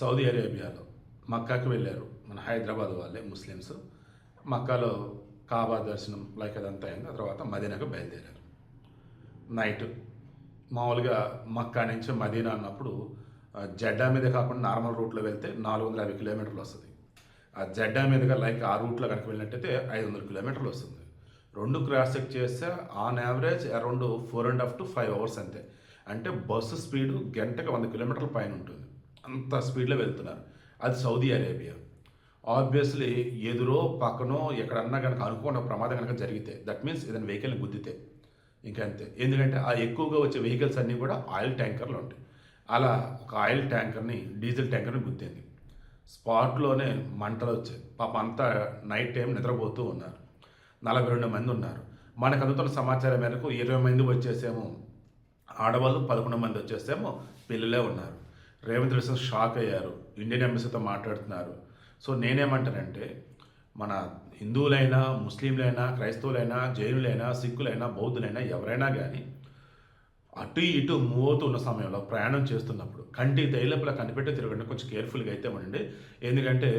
Saudi అరేబియాలో మక్కాకి వెళ్ళారు మన హైదరాబాద్ వాళ్ళే ముస్లిమ్స్. మక్కాలో కాబా దర్శనం లైక్ అదంతా అయింది తర్వాత మదీనాకు బయలుదేరారు. నైట్ మామూలుగా మక్కా నుంచి మదీనా అన్నప్పుడు ఆ, జెడ్డా మీద కాకుండా నార్మల్ రూట్లో వెళ్తే నాలుగు వందల యాభై కిలోమీటర్లు వస్తుంది. ఆ జెడ్డా మీదుగా లైక్ ఆ రూట్లో కనుక వెళ్ళినట్టయితే ఐదు వందల కిలోమీటర్లు వస్తుంది. రెండు క్రాస్ చెక్ చేస్తే on average around four and half to five hours అంతే. అంటే బస్సు స్పీడు గంటకు వంద కిలోమీటర్ల పైన ఉంటుంది. అంత స్పీడ్లో వెళ్తున్నారు. అది సౌదీ అరేబియా. ఆబ్వియస్లీ ఎదురో పక్కనో ఎక్కడన్నా కనుక అనుకోని ప్రమాదం కనుక జరిగితే దట్ మీన్స్ ఏదైనా వెహికల్ని గుద్దితే ఇంకా అంతే. ఎందుకంటే ఆ ఎక్కువగా వచ్చే వెహికల్స్ అన్నీ కూడా ఆయిల్ ట్యాంకర్లు ఉంటాయి. అలా ఒక ఆయిల్ ట్యాంకర్ని డీజిల్ ట్యాంకర్ని గుద్దింది. స్పాట్లోనే మంటలు వచ్చాయి. పాప అంతా నైట్ టైం నిద్రపోతూ ఉన్నారు. నలభై రెండు మంది ఉన్నారు. మనకు అందుతున్న సమాచారం మేరకు ఇరవై మంది వచ్చేసేమో ఆడవాళ్ళు పదకొండు మంది వచ్చేసేమో పిల్లలే ఉన్నారు. రేవంత్ రెడ్డి షాక్ అయ్యారు. ఇండియన్ ఎంబసీతో మాట్లాడుతున్నారు. సో నేనేమంటానంటే మన హిందువులైనా ముస్లింలైనా క్రైస్తవులైనా జైనులైనా సిక్కులైనా బౌద్ధులైనా ఎవరైనా కానీ అటు ఇటు మూవ్ అవుతూ ఉన్న సమయంలో ప్రయాణం చేస్తున్నప్పుడు కంటి తైలపుల కనిపెట్టి తిరగండి కొంచెం కేర్ఫుల్గా అయితే ఉండండి. ఎందుకంటే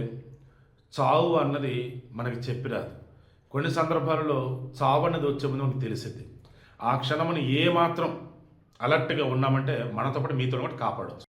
చావు అన్నది మనకి చెప్పిరాదు. కొన్ని సందర్భాలలో చావు అన్నది వచ్చే ముందు మనకు తెలిసింది ఆ క్షణమును ఏమాత్రం అలర్ట్గా ఉన్నామంటే మనతో పాటు మీతో కూడా కాపాడవచ్చు